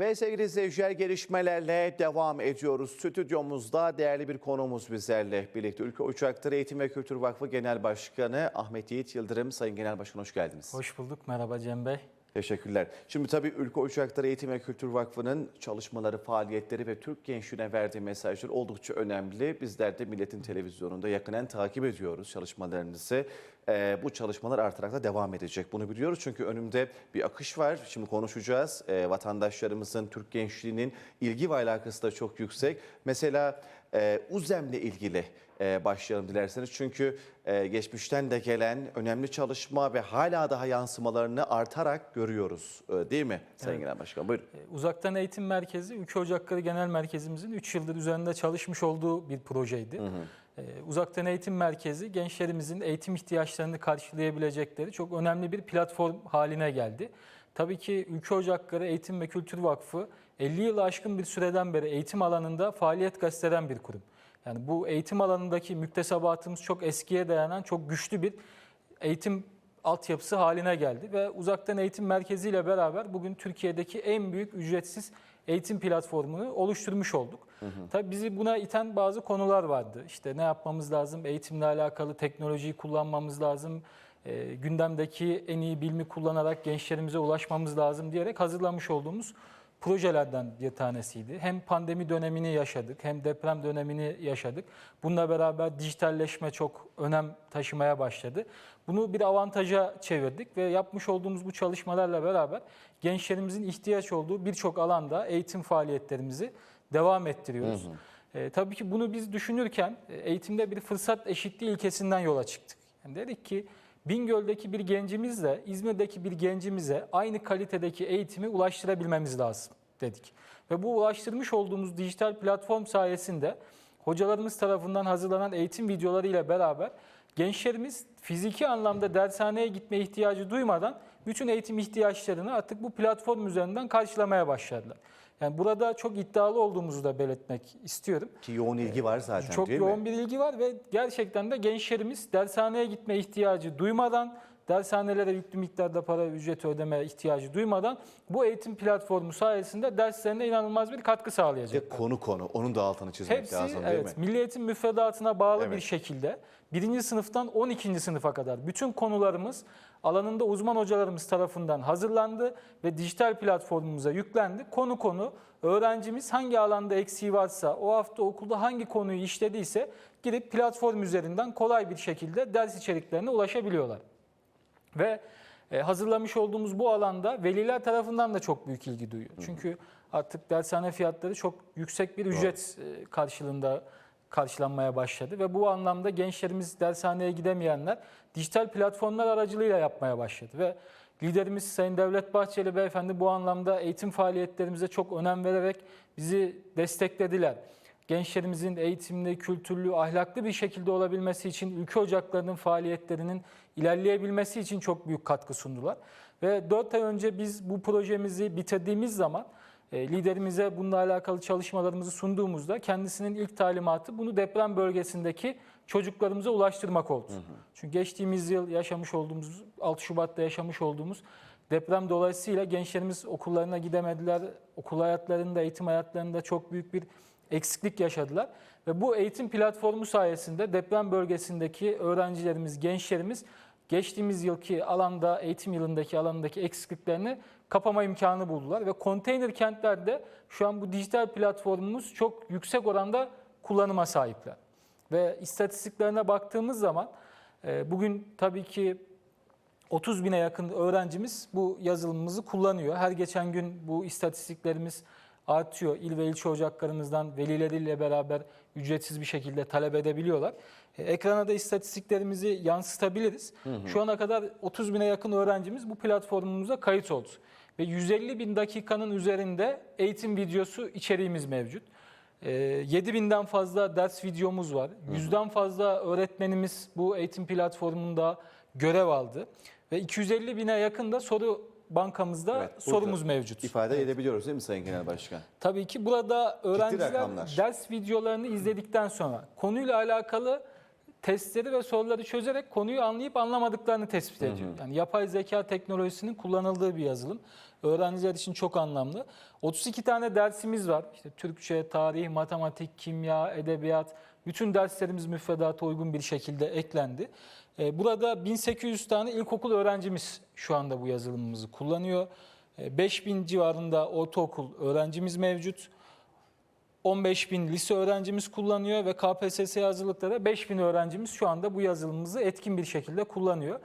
Ve sevgili izleyiciler gelişmelerle devam ediyoruz. Stüdyomuzda değerli bir konuğumuz bizlerle birlikte. Ülke Uçakları Eğitim ve Kültür Vakfı Genel Başkanı Ahmet Yiğit Yıldırım. Sayın Genel Başkan hoş geldiniz. Hoş bulduk. Merhaba Cem Bey. Teşekkürler. Şimdi tabii Ülke Uçakları Eğitim ve Kültür Vakfı'nın çalışmaları, faaliyetleri ve Türk gençliğine verdiği mesajlar oldukça önemli. Bizler de Milletin Televizyonu'nda yakinen takip ediyoruz çalışmalarınızı. Ee, bu çalışmalar artarak da devam edecek. Bunu biliyoruz çünkü önümde bir akış var. Şimdi konuşacağız. Ee, vatandaşlarımızın, Türk gençliğinin ilgi ve alakası da çok yüksek. Mesela e, UZEM'le ilgili e, başlayalım dilerseniz. Çünkü e, geçmişten de gelen önemli çalışma ve hala daha yansımalarını artarak görüyoruz. E, değil mi Sayın Genel Başkan? Buyurun. Ee, Uzaktan Eğitim Merkezi, Ülke Ocakları Genel Merkezimizin 3 yıldır üzerinde çalışmış olduğu bir projeydi. Ee, Uzaktan Eğitim Merkezi gençlerimizin eğitim ihtiyaçlarını karşılayabilecekleri çok önemli bir platform haline geldi. Tabii ki Ülke Ocakları Eğitim ve Kültür Vakfı 50 yılı aşkın bir süreden beri eğitim alanında faaliyet gösteren bir kurum. Yani bu eğitim alanındaki müktesebatımız çok eskiye dayanan çok güçlü bir eğitim altyapısı haline geldi ve uzaktan eğitim merkeziyle beraber bugün Türkiye'deki en büyük ücretsiz eğitim platformunu oluşturmuş olduk. Tabii bizi buna iten bazı konular vardı. İşte ne yapmamız lazım? Eğitimle alakalı teknolojiyi kullanmamız lazım. E, gündemdeki en iyi bilimi kullanarak gençlerimize ulaşmamız lazım diyerek hazırlamış olduğumuz projelerden bir tanesiydi. Hem pandemi dönemini yaşadık hem deprem dönemini yaşadık. Bununla beraber dijitalleşme çok önem taşımaya başladı. Bunu bir avantaja çevirdik ve yapmış olduğumuz bu çalışmalarla beraber gençlerimizin ihtiyaç olduğu birçok alanda eğitim faaliyetlerimizi devam ettiriyoruz. E, tabii ki bunu biz düşünürken e, eğitimde bir fırsat eşitliği ilkesinden yola çıktık. Yani dedik ki Bingöl'deki bir gencimizle İzmir'deki bir gencimize aynı kalitedeki eğitimi ulaştırabilmemiz lazım dedik. Ve bu ulaştırmış olduğumuz dijital platform sayesinde hocalarımız tarafından hazırlanan eğitim videoları ile beraber gençlerimiz fiziki anlamda dershaneye gitme ihtiyacı duymadan bütün eğitim ihtiyaçlarını artık bu platform üzerinden karşılamaya başladılar. Yani burada çok iddialı olduğumuzu da belirtmek istiyorum. Ki yoğun ilgi var zaten Çok değil yoğun mi? bir ilgi var ve gerçekten de gençlerimiz dershaneye gitme ihtiyacı duymadan, dershanelere yüklü miktarda para ücreti ödeme ihtiyacı duymadan bu eğitim platformu sayesinde derslerine inanılmaz bir katkı sağlayacak. Konu konu. Onun da altını çizmek Hepsi lazım değil evet, mi? Milli Eğitim müfredatına bağlı Evet. bir şekilde birinci sınıftan 12. sınıfa kadar bütün konularımız alanında uzman hocalarımız tarafından hazırlandı ve dijital platformumuza yüklendi. Konu konu öğrencimiz hangi alanda eksiği varsa o hafta okulda hangi konuyu işlediyse girip platform üzerinden kolay bir şekilde ders içeriklerine ulaşabiliyorlar. Ve e, hazırlamış olduğumuz bu alanda veliler tarafından da çok büyük ilgi duyuyor. Çünkü artık dershane fiyatları çok yüksek bir ücret e, karşılığında karşılanmaya başladı. Ve bu anlamda gençlerimiz dershaneye gidemeyenler dijital platformlar aracılığıyla yapmaya başladı. Ve liderimiz Sayın Devlet Bahçeli Beyefendi bu anlamda eğitim faaliyetlerimize çok önem vererek bizi desteklediler. Gençlerimizin eğitimli, kültürlü, ahlaklı bir şekilde olabilmesi için ülke ocaklarının faaliyetlerinin ilerleyebilmesi için çok büyük katkı sundular. Ve 4 ay önce biz bu projemizi bitirdiğimiz zaman e, liderimize bununla alakalı çalışmalarımızı sunduğumuzda kendisinin ilk talimatı bunu deprem bölgesindeki çocuklarımıza ulaştırmak oldu. Çünkü geçtiğimiz yıl yaşamış olduğumuz 6 Şubat'ta yaşamış olduğumuz deprem dolayısıyla gençlerimiz okullarına gidemediler. Okul hayatlarında, eğitim hayatlarında çok büyük bir eksiklik yaşadılar. Ve bu eğitim platformu sayesinde deprem bölgesindeki öğrencilerimiz, gençlerimiz geçtiğimiz yılki alanda, eğitim yılındaki alandaki eksikliklerini kapama imkanı buldular. Ve konteyner kentlerde şu an bu dijital platformumuz çok yüksek oranda kullanıma sahipler. Ve istatistiklerine baktığımız zaman e, bugün tabii ki 30 bine yakın öğrencimiz bu yazılımımızı kullanıyor. Her geçen gün bu istatistiklerimiz artıyor. İl ve ilçe ocaklarımızdan velileriyle beraber ücretsiz bir şekilde talep edebiliyorlar. E, Ekrana da istatistiklerimizi yansıtabiliriz. Şu ana kadar 30 bine yakın öğrencimiz bu platformumuza kayıt oldu. Ve 150 bin dakikanın üzerinde eğitim videosu içeriğimiz mevcut. 7 binden fazla ders videomuz var. Yüzden fazla öğretmenimiz bu eğitim platformunda görev aldı. Ve 250 bine yakın da soru bankamızda Evet, sorumuz mevcut. İfade edebiliyoruz değil mi Sayın Genel Başkan? Tabii ki burada öğrenciler ders videolarını izledikten sonra konuyla alakalı testleri ve soruları çözerek konuyu anlayıp anlamadıklarını tespit ediyor. Yani yapay zeka teknolojisinin kullanıldığı bir yazılım. Öğrenciler için çok anlamlı. 32 tane dersimiz var. İşte Türkçe, tarih, matematik, kimya, edebiyat bütün derslerimiz müfredata uygun bir şekilde eklendi. Ee, Burada 1800 tane ilkokul öğrencimiz şu anda bu yazılımımızı kullanıyor. Ee, 5000 civarında ortaokul öğrencimiz mevcut. 15 bin lise öğrencimiz kullanıyor ve KPSS hazırlıkta da 5 bin öğrencimiz şu anda bu yazılımımızı etkin bir şekilde kullanıyor.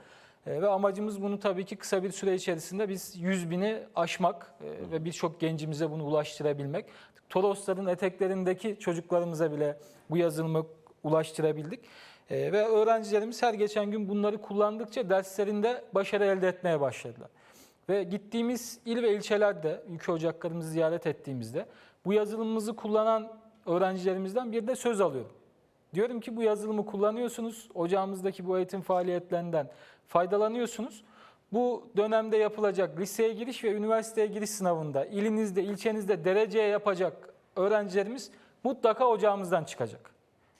E, ve amacımız bunu tabii ki kısa bir süre içerisinde biz 100 bini aşmak e, ve birçok gencimize bunu ulaştırabilmek. Torosların eteklerindeki çocuklarımıza bile bu yazılımı ulaştırabildik. E, ve öğrencilerimiz her geçen gün bunları kullandıkça derslerinde başarı elde etmeye başladılar. Ve gittiğimiz il ve ilçelerde, ülke ocaklarımızı ziyaret ettiğimizde bu yazılımımızı kullanan öğrencilerimizden bir de söz alıyorum. Diyorum ki bu yazılımı kullanıyorsunuz, ocağımızdaki bu eğitim faaliyetlerinden faydalanıyorsunuz. Bu dönemde yapılacak liseye giriş ve üniversiteye giriş sınavında ilinizde, ilçenizde dereceye yapacak öğrencilerimiz mutlaka ocağımızdan çıkacak.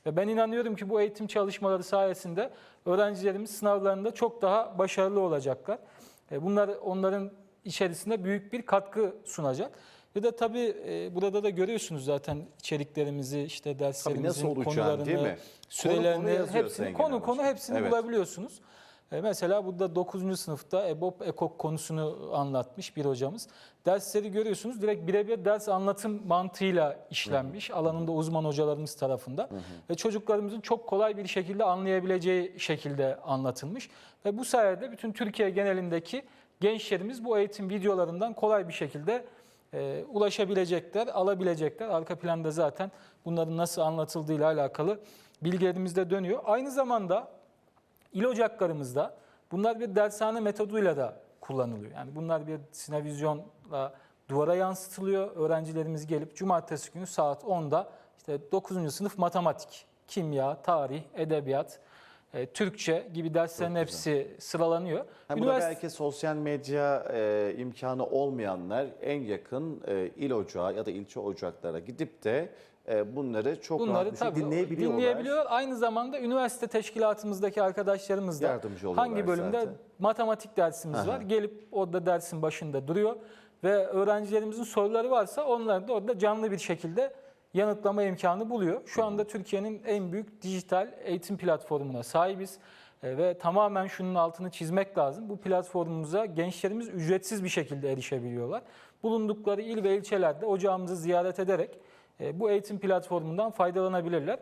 Ve ben inanıyorum ki bu eğitim çalışmaları sayesinde öğrencilerimiz sınavlarında çok daha başarılı olacaklar. E, Bunlar onların içerisinde büyük bir katkı sunacak. Ve de tabii e, burada da görüyorsunuz zaten içeriklerimizi, işte Tabii derslerimizin nasıl olacağını konularını, değil mi? sürelerini, Konu konu hepsini, konu konu hepsini Evet. bulabiliyorsunuz. E, mesela burada 9. sınıfta EBOB, EKOK konusunu anlatmış bir hocamız. Dersleri görüyorsunuz direkt birebir ders anlatım mantığıyla işlenmiş alanında uzman hocalarımız tarafından. Ve çocuklarımızın çok kolay bir şekilde anlayabileceği şekilde anlatılmış. Ve bu sayede bütün Türkiye genelindeki gençlerimiz bu eğitim videolarından kolay bir şekilde e, ulaşabilecekler, alabilecekler. Arka planda zaten bunların nasıl anlatıldığıyla alakalı bilgilerimiz de dönüyor. Aynı zamanda İl ocaklarımızda bunlar bir dershane metoduyla da kullanılıyor. Yani bunlar bir sinevizyonla duvara yansıtılıyor. Öğrencilerimiz gelip cumartesi günü saat 10'da işte 9. sınıf matematik, kimya, tarih, edebiyat, e, Türkçe gibi derslerin Çok hepsi sıralanıyor. Burada Üniversite- belki sosyal medya e, imkanı olmayanlar en yakın e, il ocağı ya da ilçe ocaklara gidip de bunları çok Bunları rahat şekilde tabii dinleyebiliyorlar. dinleyebiliyor. Aynı zamanda üniversite teşkilatımızdaki arkadaşlarımız da Yardımcı hangi bölümde zaten. matematik dersimiz Aha. var. Gelip orada dersin başında duruyor ve öğrencilerimizin soruları varsa onları da orada canlı bir şekilde yanıtlama imkanı buluyor. Şu anda Türkiye'nin en büyük dijital eğitim platformuna sahibiz. E, Ve tamamen şunun altını çizmek lazım. Bu platformumuza gençlerimiz ücretsiz bir şekilde erişebiliyorlar. Bulundukları il ve ilçelerde ocağımızı ziyaret ederek bu eğitim platformundan faydalanabilirler.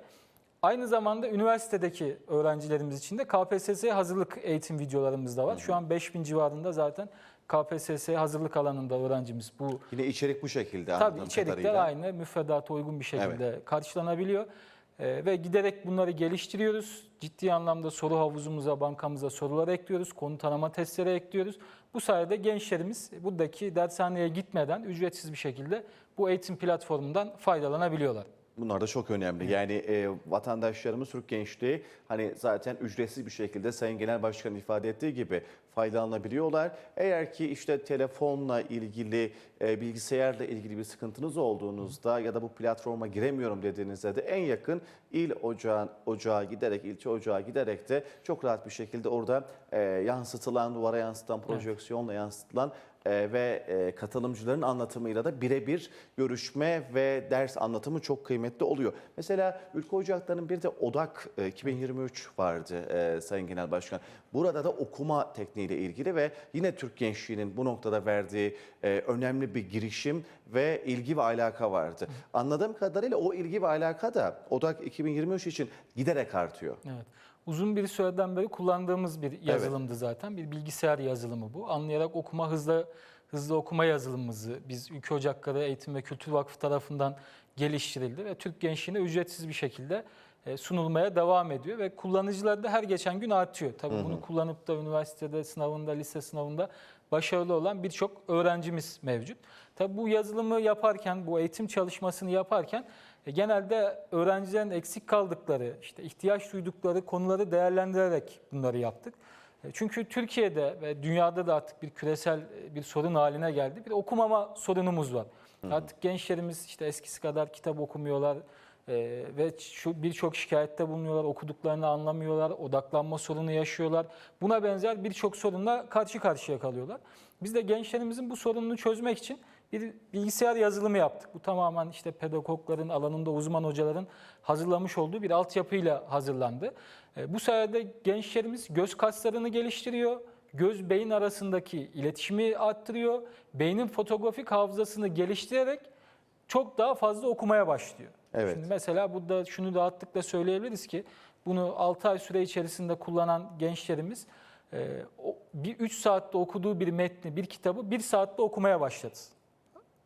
Aynı zamanda üniversitedeki öğrencilerimiz için de KPSS hazırlık eğitim videolarımız da var. Şu an 5000 civarında zaten KPSS hazırlık alanında öğrencimiz bu Yine içerik bu şekilde Tabii içerikler kadarıyla. aynı müfredata uygun bir şekilde karşılanabiliyor. Ee, ve giderek bunları geliştiriyoruz. Ciddi anlamda soru havuzumuza, bankamıza sorular ekliyoruz. Konu tanıma testleri ekliyoruz. Bu sayede gençlerimiz buradaki dershaneye gitmeden ücretsiz bir şekilde bu eğitim platformundan faydalanabiliyorlar. Bunlar da çok önemli. Yani e, vatandaşlarımız, Türk gençliği hani zaten ücretsiz bir şekilde Sayın Genel Başkan ifade ettiği gibi faydalanabiliyorlar. Eğer ki işte telefonla ilgili, e, bilgisayarla ilgili bir sıkıntınız olduğunuzda ya da bu platforma giremiyorum dediğinizde de en yakın il ocağı, ocağa giderek, ilçe ocağa giderek de çok rahat bir şekilde orada e, yansıtılan, duvara yansıtılan, projeksiyonla yansıtılan ve e, katılımcıların anlatımıyla da birebir görüşme ve ders anlatımı çok kıymetli oluyor. Mesela Ülke Ocakları'nın bir de ODAK e, 2023 vardı e, Sayın Genel Başkan. Burada da okuma tekniğiyle ilgili ve yine Türk gençliğinin bu noktada verdiği e, önemli bir girişim ve ilgi ve alaka vardı. Anladığım kadarıyla o ilgi ve alaka da ODAK 2023 için giderek artıyor. Evet. Uzun bir süreden beri kullandığımız bir yazılımdı zaten. Bir bilgisayar yazılımı bu. Anlayarak okuma hızlı hızlı okuma yazılımımızı biz Ülke Ocakları Eğitim ve Kültür Vakfı tarafından geliştirildi ve Türk gençliğine ücretsiz bir şekilde e, sunulmaya devam ediyor ve kullanıcılar da her geçen gün artıyor. Tabii bunu kullanıp da üniversitede sınavında, lise sınavında başarılı olan birçok öğrencimiz mevcut. Tabii bu yazılımı yaparken, bu eğitim çalışmasını yaparken genelde öğrencilerin eksik kaldıkları, işte ihtiyaç duydukları konuları değerlendirerek bunları yaptık. E, Çünkü Türkiye'de ve dünyada da artık bir küresel e, bir sorun haline geldi. Bir okumama sorunumuz var. Artık gençlerimiz işte eskisi kadar kitap okumuyorlar. Ee, ve şu birçok şikayette bulunuyorlar, okuduklarını anlamıyorlar, odaklanma sorunu yaşıyorlar. Buna benzer birçok sorunla karşı karşıya kalıyorlar. Biz de gençlerimizin bu sorununu çözmek için bir bilgisayar yazılımı yaptık. Bu tamamen işte pedagogların, alanında uzman hocaların hazırlamış olduğu bir altyapıyla hazırlandı. Ee, Bu sayede gençlerimiz göz kaslarını geliştiriyor, göz beyin arasındaki iletişimi arttırıyor, beynin fotoğrafik hafızasını geliştirerek çok daha fazla okumaya başlıyor. Evet. Şimdi mesela burada şunu rahatlıkla söyleyebiliriz ki bunu 6 ay süre içerisinde kullanan gençlerimiz e, bir 3 saatte okuduğu bir metni, bir kitabı 1 saatte okumaya başladı.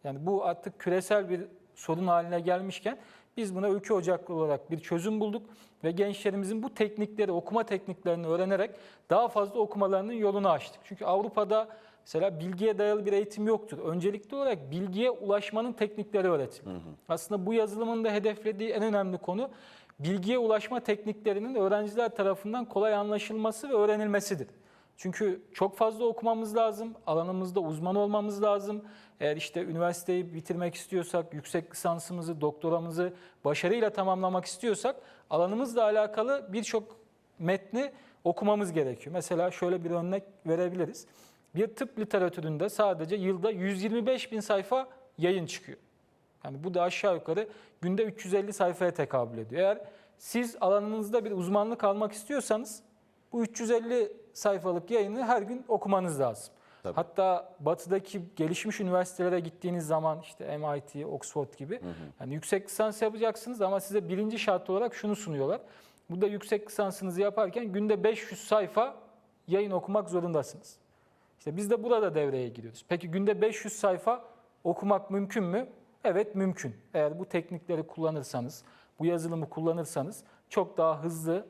Yani bu artık küresel bir sorun haline gelmişken biz buna ülke ocaklı olarak bir çözüm bulduk ve gençlerimizin bu teknikleri, okuma tekniklerini öğrenerek daha fazla okumalarının yolunu açtık. Çünkü Avrupa'da mesela bilgiye dayalı bir eğitim yoktur. Öncelikli olarak bilgiye ulaşmanın teknikleri öğretilir. Aslında bu yazılımın da hedeflediği en önemli konu bilgiye ulaşma tekniklerinin öğrenciler tarafından kolay anlaşılması ve öğrenilmesidir. Çünkü çok fazla okumamız lazım, alanımızda uzman olmamız lazım. Eğer işte üniversiteyi bitirmek istiyorsak, yüksek lisansımızı, doktoramızı başarıyla tamamlamak istiyorsak alanımızla alakalı birçok metni okumamız gerekiyor. Mesela şöyle bir örnek verebiliriz. Bir tıp literatüründe sadece yılda 125 bin sayfa yayın çıkıyor. Yani bu da aşağı yukarı günde 350 sayfaya tekabül ediyor. Eğer siz alanınızda bir uzmanlık almak istiyorsanız bu 350 sayfalık yayını her gün okumanız lazım. Tabii. Hatta batıdaki gelişmiş üniversitelere gittiğiniz zaman işte MIT, Oxford gibi yani yüksek lisans yapacaksınız ama size birinci şart olarak şunu sunuyorlar. Burada yüksek lisansınızı yaparken günde 500 sayfa yayın okumak zorundasınız. İşte biz de burada devreye giriyoruz. Peki günde 500 sayfa okumak mümkün mü? Evet mümkün. Eğer bu teknikleri kullanırsanız, bu yazılımı kullanırsanız çok daha hızlı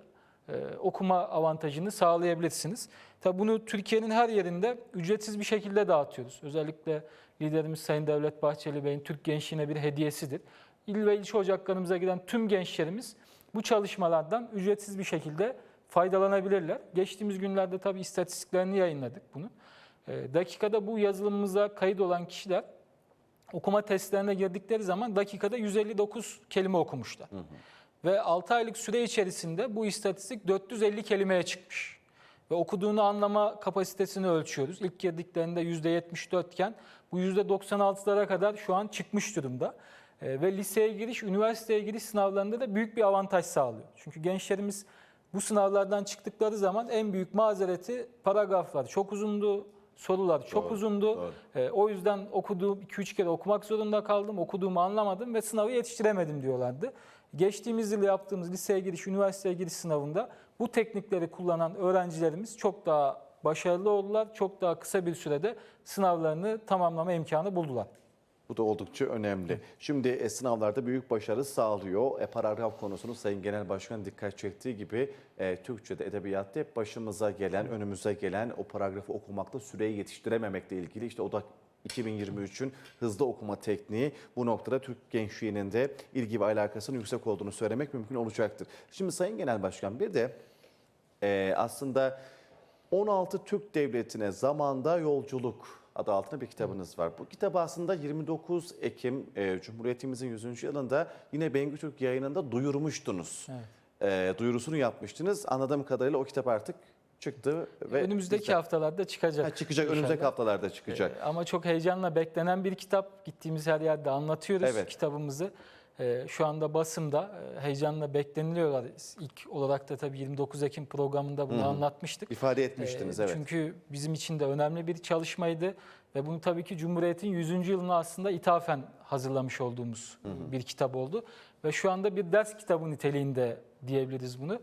okuma avantajını sağlayabilirsiniz. Tabii bunu Türkiye'nin her yerinde ücretsiz bir şekilde dağıtıyoruz. Özellikle liderimiz Sayın Devlet Bahçeli Bey'in Türk gençliğine bir hediyesidir. İl ve ilçe ocaklarımıza giden tüm gençlerimiz bu çalışmalardan ücretsiz bir şekilde faydalanabilirler. Geçtiğimiz günlerde tabii istatistiklerini yayınladık bunu. E, dakikada bu yazılımımıza kayıt olan kişiler okuma testlerine girdikleri zaman dakikada 159 kelime okumuşlar. Ve 6 aylık süre içerisinde bu istatistik 450 kelimeye çıkmış. Ve okuduğunu anlama kapasitesini ölçüyoruz. İlk girdiklerinde %74 iken bu %96'lara kadar şu an çıkmış durumda. Ee, ve liseye giriş, üniversiteye giriş sınavlarında da büyük bir avantaj sağlıyor. Çünkü gençlerimiz bu sınavlardan çıktıkları zaman en büyük mazereti paragraflar çok uzundu, sorular çok Doğru, uzundu. doğru. Ee, o yüzden okuduğum 2-3 kere okumak zorunda kaldım. Okuduğumu anlamadım ve sınavı yetiştiremedim diyorlardı. Geçtiğimiz yıl yaptığımız liseye giriş, üniversiteye giriş sınavında bu teknikleri kullanan öğrencilerimiz çok daha başarılı oldular. Çok daha kısa bir sürede sınavlarını tamamlama imkanı buldular. Bu da oldukça önemli. Şimdi e, sınavlarda büyük başarı sağlıyor. E, paragraf konusunu Sayın Genel Başkan dikkat çektiği gibi e, Türkçe'de, edebiyatta hep başımıza gelen, önümüze gelen o paragrafı okumakta süreyi yetiştirememekle ilgili işte o da 2023'ün hızlı okuma tekniği bu noktada Türk gençliğinin de ilgi ve alakasının yüksek olduğunu söylemek mümkün olacaktır. Şimdi Sayın Genel Başkan bir de e, aslında 16 Türk Devleti'ne zamanda yolculuk adı altında bir kitabınız var. Bu kitabı aslında 29 Ekim e, Cumhuriyetimizin 100. yılında yine Bengü Türk yayınında duyurmuştunuz. E, duyurusunu yapmıştınız. Anladığım kadarıyla o kitap artık çıktı. ve Önümüzdeki bizde- haftalarda çıkacak. Ha, çıkacak inşallah. önümüzdeki haftalarda çıkacak. Ee, ama çok heyecanla beklenen bir kitap. Gittiğimiz her yerde anlatıyoruz Evet. kitabımızı. Ee, şu anda basımda e, heyecanla bekleniliyorlar. İlk olarak da tabii 29 Ekim programında bunu Hı hı. anlatmıştık. İfade etmiştiniz Ee, evet. Çünkü bizim için de önemli bir çalışmaydı ve bunu tabii ki Cumhuriyet'in 100. yılına aslında ithafen hazırlamış olduğumuz bir kitap oldu. Ve şu anda bir ders kitabı niteliğinde diyebiliriz bunu.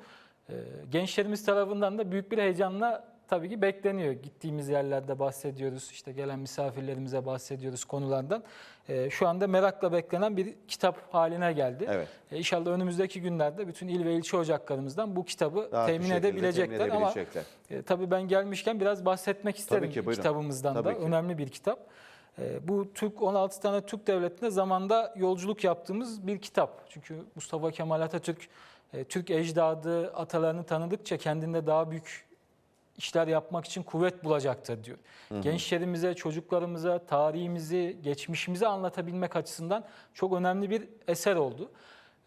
Ee, Gençlerimiz tarafından da büyük bir heyecanla tabii ki bekleniyor. Gittiğimiz yerlerde bahsediyoruz, işte gelen misafirlerimize bahsediyoruz konulardan. Ee, Şu anda merakla beklenen bir kitap haline geldi. Evet. E, İnşallah önümüzdeki günlerde bütün il ve ilçe ocaklarımızdan bu kitabı temin edebilecekler temin ama edebilecekler. e, tabii ben gelmişken biraz bahsetmek isterim ki, buyurun. kitabımızdan Tabii da. ki. Önemli bir kitap. E, bu Türk 16 tane Türk devletine zamanda yolculuk yaptığımız bir kitap. Çünkü Mustafa Kemal Atatürk e, Türk ecdadı atalarını tanıdıkça kendinde daha büyük işler yapmak için kuvvet bulacaktır diyor. Gençlerimize, çocuklarımıza, tarihimizi, geçmişimizi anlatabilmek açısından çok önemli bir eser oldu.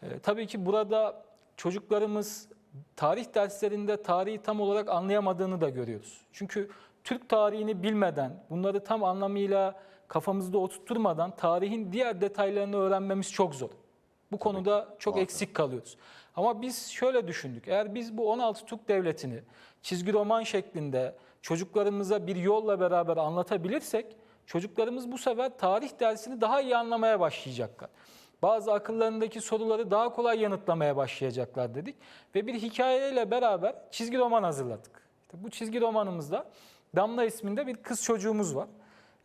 E, tabii ki burada çocuklarımız tarih derslerinde tarihi tam olarak anlayamadığını da görüyoruz. Çünkü Türk tarihini bilmeden, bunları tam anlamıyla kafamızda oturtturmadan tarihin diğer detaylarını öğrenmemiz çok zor. Bu konuda çok muhakkak. eksik kalıyoruz. Ama biz şöyle düşündük. Eğer biz bu 16 Türk Devleti'ni çizgi roman şeklinde çocuklarımıza bir yolla beraber anlatabilirsek çocuklarımız bu sefer tarih dersini daha iyi anlamaya başlayacaklar. Bazı akıllarındaki soruları daha kolay yanıtlamaya başlayacaklar dedik. Ve bir hikayeyle beraber çizgi roman hazırladık. İşte bu çizgi romanımızda Damla isminde bir kız çocuğumuz var.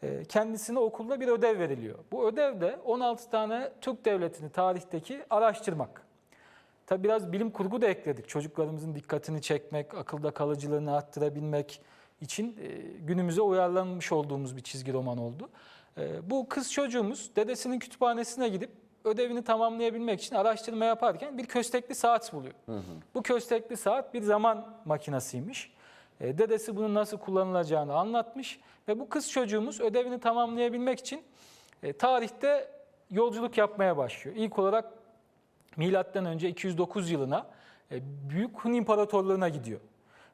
Ee, Kendisine okulda bir ödev veriliyor. Bu ödev de 16 tane Türk Devleti'ni tarihteki araştırmak. Tabi biraz bilim kurgu da ekledik. Çocuklarımızın dikkatini çekmek, akılda kalıcılığını arttırabilmek için e, günümüze uyarlanmış olduğumuz bir çizgi roman oldu. E, Bu kız çocuğumuz dedesinin kütüphanesine gidip ödevini tamamlayabilmek için araştırma yaparken bir köstekli saat buluyor. Bu köstekli saat bir zaman makinasıymış. E, Dedesi bunun nasıl kullanılacağını anlatmış ve bu kız çocuğumuz ödevini tamamlayabilmek için e, tarihte yolculuk yapmaya başlıyor. İlk olarak milattan önce 209 yılına e, Büyük Hun İmparatorluğu'na gidiyor.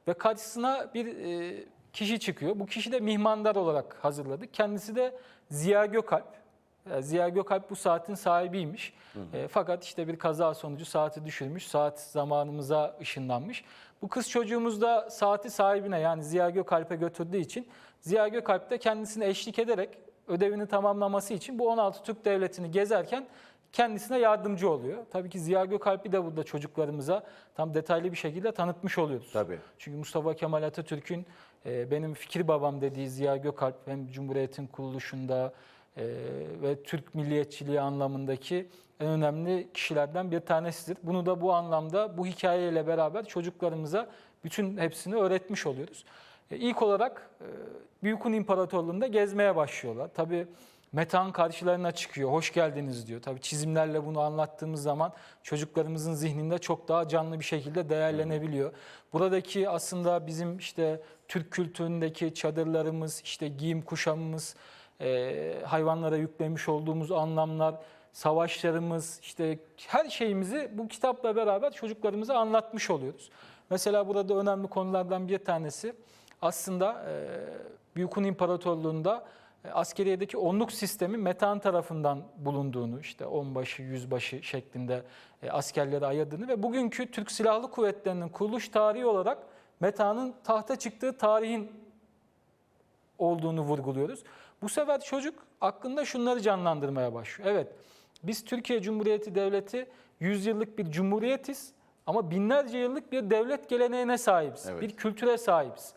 Ve karşısına bir kişi çıkıyor. Bu kişi de mihmandar olarak hazırladık. Kendisi de Ziya Gökalp. E, Ziya Gökalp bu saatin sahibiymiş. E, fakat işte bir kaza sonucu saati düşürmüş. Saat zamanımıza ışınlanmış. Bu kız çocuğumuz da saati sahibine yani Ziya Gökalp'e götürdüğü için Ziya Gökalp de kendisine eşlik ederek ödevini tamamlaması için bu 16 Türk Devleti'ni gezerken kendisine yardımcı oluyor. Tabii ki Ziya Gökalp'i de burada çocuklarımıza tam detaylı bir şekilde tanıtmış oluyoruz. Tabii. Çünkü Mustafa Kemal Atatürk'ün e, benim fikir babam dediği Ziya Gökalp hem Cumhuriyet'in kuruluşunda e, ve Türk milliyetçiliği anlamındaki en önemli kişilerden bir tanesidir. Bunu da bu anlamda bu hikayeyle beraber çocuklarımıza bütün hepsini öğretmiş oluyoruz. E, İlk olarak e, Büyük Hun İmparatorluğu'nda gezmeye başlıyorlar. Tabii Metehan karşılarına çıkıyor, hoş geldiniz diyor. Tabii çizimlerle bunu anlattığımız zaman çocuklarımızın zihninde çok daha canlı bir şekilde değerlenebiliyor. Buradaki aslında bizim işte Türk kültüründeki çadırlarımız, işte giyim kuşamımız, e, hayvanlara yüklemiş olduğumuz anlamlar, savaşlarımız, işte her şeyimizi bu kitapla beraber çocuklarımıza anlatmış oluyoruz. Mesela burada önemli konulardan bir tanesi aslında e, Büyük Hun İmparatorluğu'nda e, askeriyedeki onluk sistemi Metehan tarafından bulunduğunu, işte onbaşı, yüzbaşı şeklinde e, askerleri ayırdığını ve bugünkü Türk Silahlı Kuvvetleri'nin kuruluş tarihi olarak Metehan'ın tahta çıktığı tarihin olduğunu vurguluyoruz. Bu sefer çocuk aklında şunları canlandırmaya başlıyor. Evet, biz Türkiye Cumhuriyeti Devleti 100 yıllık bir cumhuriyetiz ama binlerce yıllık bir devlet geleneğine sahibiz. Evet. Bir kültüre sahibiz.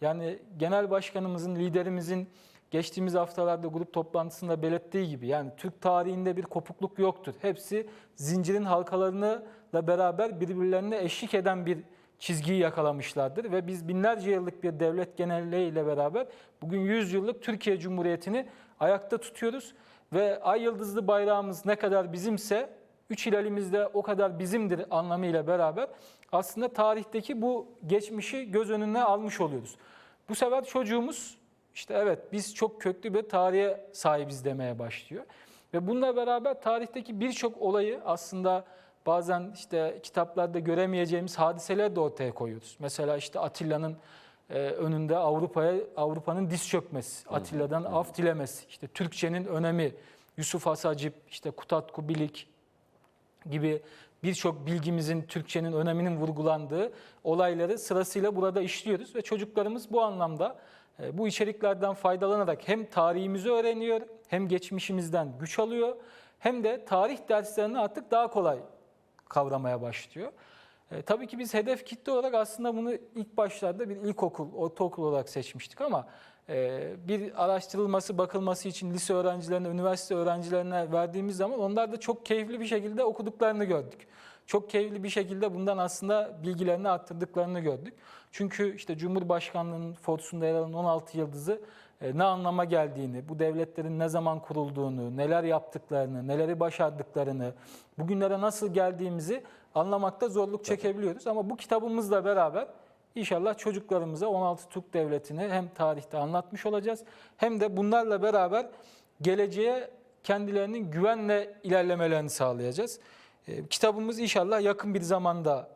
Yani genel başkanımızın, liderimizin geçtiğimiz haftalarda grup toplantısında belirttiği gibi yani Türk tarihinde bir kopukluk yoktur. Hepsi zincirin halkalarıyla beraber birbirlerine eşlik eden bir çizgiyi yakalamışlardır ve biz binlerce yıllık bir devlet genelliğiyle beraber bugün 100 yıllık Türkiye Cumhuriyeti'ni ayakta tutuyoruz ve ay yıldızlı bayrağımız ne kadar bizimse üç hilalimiz de o kadar bizimdir anlamıyla beraber aslında tarihteki bu geçmişi göz önüne almış oluyoruz. Bu sefer çocuğumuz işte evet biz çok köklü bir tarihe sahibiz demeye başlıyor. Ve bununla beraber tarihteki birçok olayı aslında bazen işte kitaplarda göremeyeceğimiz hadiseler de ortaya koyuyoruz. Mesela işte Atilla'nın e, önünde Avrupa'ya Avrupa'nın diz çökmesi, Atilla'dan af dilemesi, işte Türkçenin önemi, Yusuf Hasacip, işte Kutat Kubilik gibi birçok bilgimizin, Türkçenin öneminin vurgulandığı olayları sırasıyla burada işliyoruz ve çocuklarımız bu anlamda e, bu içeriklerden faydalanarak hem tarihimizi öğreniyor, hem geçmişimizden güç alıyor, hem de tarih derslerini artık daha kolay kavramaya başlıyor. E, tabii ki biz hedef kitle olarak aslında bunu ilk başlarda bir ilkokul, ortaokul olarak seçmiştik ama e, bir araştırılması, bakılması için lise öğrencilerine, üniversite öğrencilerine verdiğimiz zaman onlar da çok keyifli bir şekilde okuduklarını gördük. Çok keyifli bir şekilde bundan aslında bilgilerini arttırdıklarını gördük. Çünkü işte Cumhurbaşkanlığı'nın forsunda yer alan 16 yıldızı ne anlama geldiğini, bu devletlerin ne zaman kurulduğunu, neler yaptıklarını, neleri başardıklarını, bugünlere nasıl geldiğimizi anlamakta zorluk çekebiliyoruz. Ama bu kitabımızla beraber inşallah çocuklarımıza 16 Türk Devleti'ni hem tarihte anlatmış olacağız hem de bunlarla beraber geleceğe kendilerinin güvenle ilerlemelerini sağlayacağız. E, kitabımız inşallah yakın bir zamanda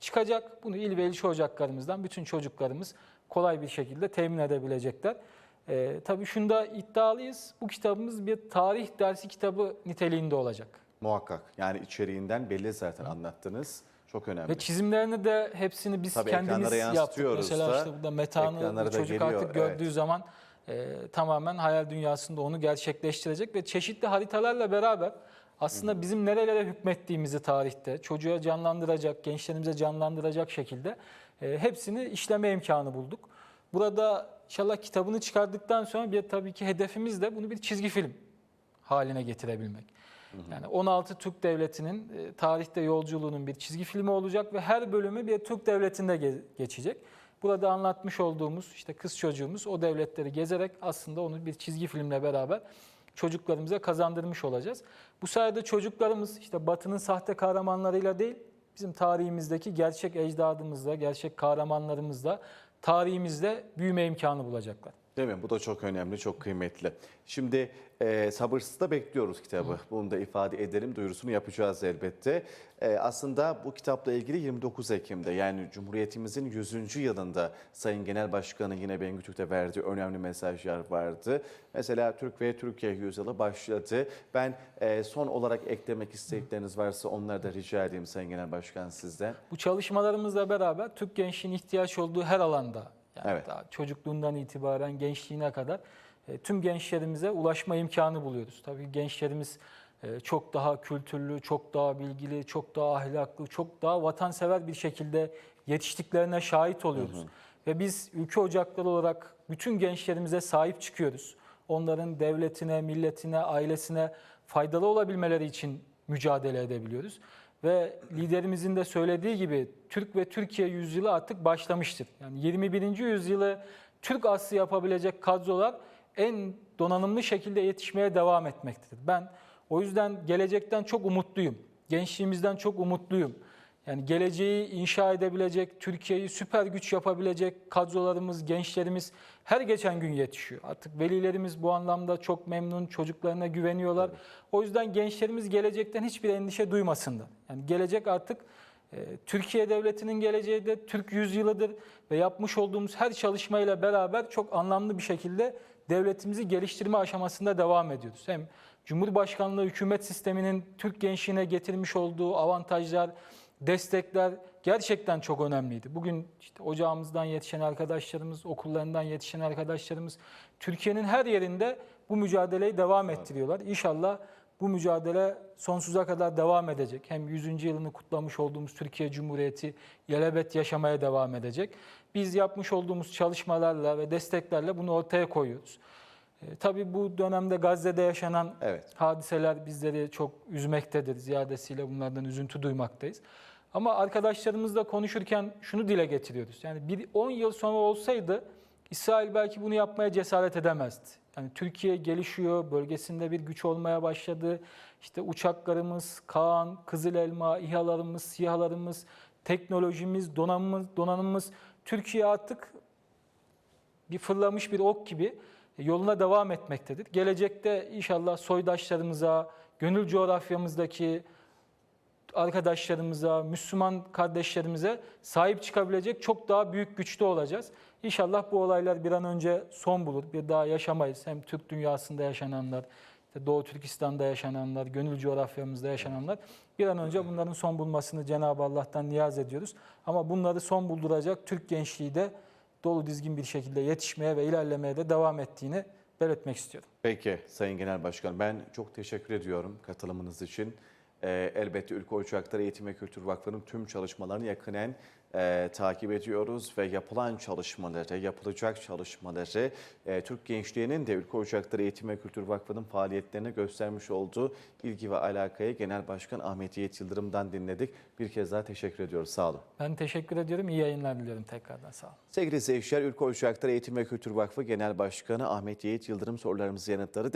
çıkacak. Bunu il ve ilçe ocaklarımızdan bütün çocuklarımız kolay bir şekilde temin edebilecekler. E, tabii şunda iddialıyız. Bu kitabımız bir tarih dersi kitabı niteliğinde olacak. Muhakkak. Yani içeriğinden belli zaten anlattınız. Çok önemli. Ve çizimlerini de hepsini biz Tabii kendimiz yaptık. Mesela da. işte burada metanı çocuk geliyor, artık evet. gördüğü zaman e, tamamen hayal dünyasında onu gerçekleştirecek ve çeşitli haritalarla beraber aslında bizim nerelere hükmettiğimizi tarihte çocuğa canlandıracak, gençlerimize canlandıracak şekilde e, hepsini işleme imkanı bulduk. Burada inşallah kitabını çıkardıktan sonra bir tabii ki hedefimiz de bunu bir çizgi film haline getirebilmek. Yani 16 Türk Devleti'nin e, tarihte yolculuğunun bir çizgi filmi olacak ve her bölümü bir Türk Devleti'nde ge- geçecek. Burada anlatmış olduğumuz işte kız çocuğumuz o devletleri gezerek aslında onu bir çizgi filmle beraber çocuklarımıza kazandırmış olacağız. Bu sayede çocuklarımız işte Batı'nın sahte kahramanlarıyla değil, bizim tarihimizdeki gerçek ecdadımızla, gerçek kahramanlarımızla, tarihimizle büyüme imkanı bulacaklar. Değil mi? Bu da çok önemli, çok kıymetli. Şimdi e, sabırsızla bekliyoruz kitabı. Bunu da ifade edelim, duyurusunu yapacağız elbette. E, aslında bu kitapla ilgili 29 Ekim'de yani Cumhuriyetimizin 100. yılında Sayın Genel Başkanı yine Bengü Türk'te verdiği önemli mesajlar vardı. Mesela Türk ve Türkiye yüzyılı başladı. Ben e, son olarak eklemek istedikleriniz varsa onları da rica edeyim Sayın Genel Başkan sizden. Bu çalışmalarımızla beraber Türk gençliğinin ihtiyaç olduğu her alanda yani Evet. daha çocukluğundan itibaren gençliğine kadar e, tüm gençlerimize ulaşma imkanı buluyoruz. Tabii gençlerimiz e, çok daha kültürlü, çok daha bilgili, çok daha ahlaklı, çok daha vatansever bir şekilde yetiştiklerine şahit oluyoruz. Ve biz ülke ocakları olarak bütün gençlerimize sahip çıkıyoruz. Onların devletine, milletine, ailesine faydalı olabilmeleri için mücadele edebiliyoruz. Ve liderimizin de söylediği gibi Türk ve Türkiye yüzyılı artık başlamıştır. Yani 21. yüzyılı Türk aslı yapabilecek kadrolar en donanımlı şekilde yetişmeye devam etmektedir. Ben o yüzden gelecekten çok umutluyum. Gençliğimizden çok umutluyum. Yani geleceği inşa edebilecek, Türkiye'yi süper güç yapabilecek kadrolarımız, gençlerimiz her geçen gün yetişiyor. Artık velilerimiz bu anlamda çok memnun, çocuklarına güveniyorlar. O yüzden gençlerimiz gelecekten hiçbir endişe duymasınlar. Yani gelecek artık e, Türkiye Devleti'nin geleceği de Türk yüzyılıdır ve yapmış olduğumuz her çalışmayla beraber çok anlamlı bir şekilde devletimizi geliştirme aşamasında devam ediyoruz. Hem Cumhurbaşkanlığı hükümet sisteminin Türk gençliğine getirmiş olduğu avantajlar, destekler gerçekten çok önemliydi. Bugün işte ocağımızdan yetişen arkadaşlarımız, okullarından yetişen arkadaşlarımız Türkiye'nin her yerinde bu mücadeleyi devam ettiriyorlar. İnşallah bu mücadele sonsuza kadar devam edecek. Hem 100. yılını kutlamış olduğumuz Türkiye Cumhuriyeti yelebet yaşamaya devam edecek. Biz yapmış olduğumuz çalışmalarla ve desteklerle bunu ortaya koyuyoruz. E, tabii bu dönemde Gazze'de yaşanan Evet. hadiseler bizleri çok üzmektedir. Ziyadesiyle bunlardan üzüntü duymaktayız. Ama arkadaşlarımızla konuşurken şunu dile getiriyoruz. Yani bir 10 yıl sonra olsaydı İsrail belki bunu yapmaya cesaret edemezdi. Yani Türkiye gelişiyor, bölgesinde bir güç olmaya başladı. İşte uçaklarımız, Kaan, Kızıl Elma, İHA'larımız, SİHA'larımız, teknolojimiz, donanımımız, donanımımız Türkiye artık bir fırlamış bir ok gibi yoluna devam etmektedir. Gelecekte inşallah soydaşlarımıza, gönül coğrafyamızdaki arkadaşlarımıza, Müslüman kardeşlerimize sahip çıkabilecek çok daha büyük güçte olacağız. İnşallah bu olaylar bir an önce son bulur. Bir daha yaşamayız. Hem Türk dünyasında yaşananlar, Doğu Türkistan'da yaşananlar, gönül coğrafyamızda yaşananlar. Bir an önce bunların son bulmasını Cenab-ı Allah'tan niyaz ediyoruz. Ama bunları son bulduracak Türk gençliği de dolu dizgin bir şekilde yetişmeye ve ilerlemeye de devam ettiğini belirtmek istiyorum. Peki Sayın Genel Başkan ben çok teşekkür ediyorum katılımınız için. Ee, elbette Ülke Ocakları Eğitim ve Kültür Vakfı'nın tüm çalışmalarını yakinen e, takip ediyoruz ve yapılan çalışmaları, yapılacak çalışmaları e, Türk gençliğinin de Ülke Ocakları Eğitim ve Kültür Vakfı'nın faaliyetlerine göstermiş olduğu ilgi ve alakayı Genel Başkan Ahmet Yiğit Yıldırım'dan dinledik. Bir kez daha teşekkür ediyoruz. Sağ olun. Ben teşekkür ediyorum. İyi yayınlar diliyorum tekrardan. Sağ olun. Sevgili izleyiciler, Ülke Ocakları Eğitim ve Kültür Vakfı Genel Başkanı Ahmet Yiğit Yıldırım sorularımızı yanıtladı.